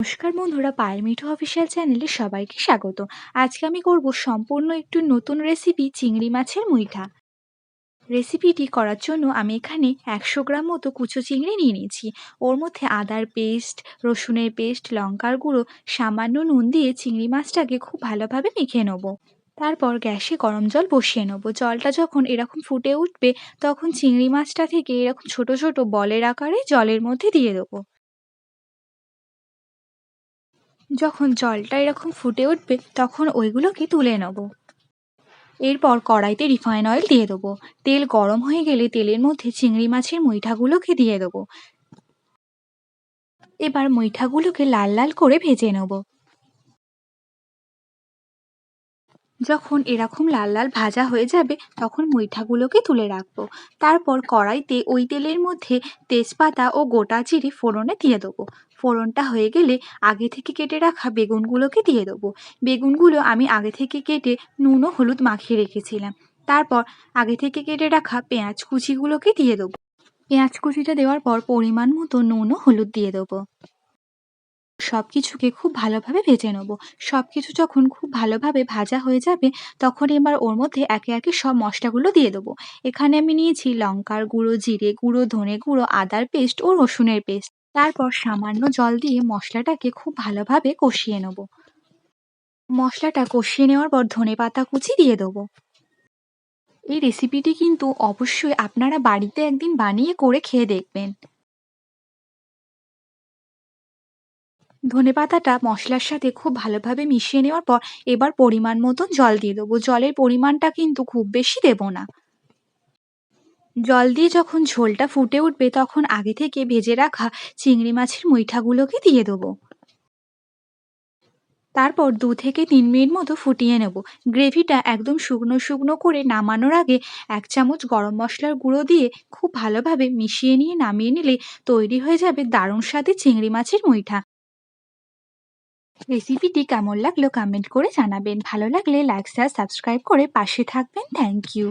নমস্কার বন্ধুরা, পায়েল মিঠু অফিসিয়াল চ্যানেলে সবাইকে স্বাগত। আজকে আমি করব সম্পূর্ণ একটু নতুন রেসিপি চিংড়ি মাছের মুইঠা। রেসিপিটি করার জন্য আমি এখানে একশো গ্রাম মতো কুচো চিংড়ি নিয়ে নিয়েছি। ওর মধ্যে আদার পেস্ট, রসুনের পেস্ট, লঙ্কার গুঁড়ো, সামান্য নুন দিয়ে চিংড়ি মাছটাকে খুব ভালোভাবে মেখে নেব। তারপর গ্যাসে গরম জল বসিয়ে নেব। জলটা যখন এরকম ফুটে উঠবে, তখন চিংড়ি মাছটা থেকে এরকম ছোট ছোট বলের আকারে জলের মধ্যে দিয়ে দেবো। যখন জলটা এরকম ফুটে উঠবে, তখন ওইগুলোকে তুলে নেব। এরপর কড়াইতে রিফাইন অয়েল দিয়ে দেবো। তেল গরম হয়ে গেলে তেলের মধ্যে চিংড়ি মাছের মুইঠাগুলোকে দিয়ে দেবো। এবার মুইঠাগুলোকে লাল লাল করে ভেজে নেব। যখন এরকম লাল লাল ভাজা হয়ে যাবে, তখন মুইঠাগুলোকে তুলে রাখব। তারপর কড়াইতে ওই তেলের মধ্যে তেজপাতা ও গোটা জিরে ফোড়নে দিয়ে দেবো। ফোড়নটা হয়ে গেলে আগে থেকে কেটে রাখা বেগুনগুলোকে দিয়ে দেবো। বেগুনগুলো আমি আগে থেকে কেটে নুন ও হলুদ মাখিয়ে রেখেছিলাম। তারপর আগে থেকে কেটে রাখা পেঁয়াজ কুচিগুলোকে দিয়ে দেবো। পেঁয়াজ কুচিটা দেওয়ার পর পরিমাণ মতো নুন ও হলুদ দিয়ে দেবো। সব কিছুকে খুব ভালোভাবে ভেজে নেব। সব কিছু যখন খুব ভালোভাবে ভাজা হয়ে যাবে, তখন এবার ওর মধ্যে একে একে সব মশলাগুলো দিয়ে দেবো। এখানে আমি নিয়েছি লঙ্কার গুঁড়ো, জিরে গুঁড়ো, ধনে গুঁড়ো, আদার পেস্ট ও রসুনের পেস্ট। তারপর সামান্য জল দিয়ে মশলাটাকে খুব ভালোভাবে কষিয়ে নেব। মশলাটা কষিয়ে নেওয়ার পর ধনে পাতা কুচি দিয়ে দেবো। এই রেসিপিটি কিন্তু অবশ্যই আপনারা বাড়িতে একদিন বানিয়ে করে খেয়ে দেখবেন। ধনে পাতাটা মশলার সাথে খুব ভালোভাবে মিশিয়ে নেওয়ার পর এবার পরিমাণ মতন জল দিয়ে দেবো। জলের পরিমাণটা কিন্তু খুব বেশি দেবো না। জল দিয়ে যখন ঝোলটা ফুটে উঠবে তখন আগে থেকে ভেজে রাখা চিংড়ি মাছের মুইঠাগুলোকে দিয়ে দেবো। তারপর দু থেকে তিন মিনিট মতো ফুটিয়ে নেব। গ্রেভিটা একদম শুকনো শুকনো করে নামানোর আগে এক চামচ গরম মশলার গুঁড়ো দিয়ে খুব ভালোভাবে মিশিয়ে নিয়ে নামিয়ে নিলে তৈরি হয়ে যাবে দারুণ স্বাদে চিংড়ি মাছের মুইঠা রেসিপিটি কেমন লাগল কমেন্ট করে জানাবেন। ভালো লাগলে লাইক শেয়ার সাবস্ক্রাইব করে পাশে থাকবেন। Thank you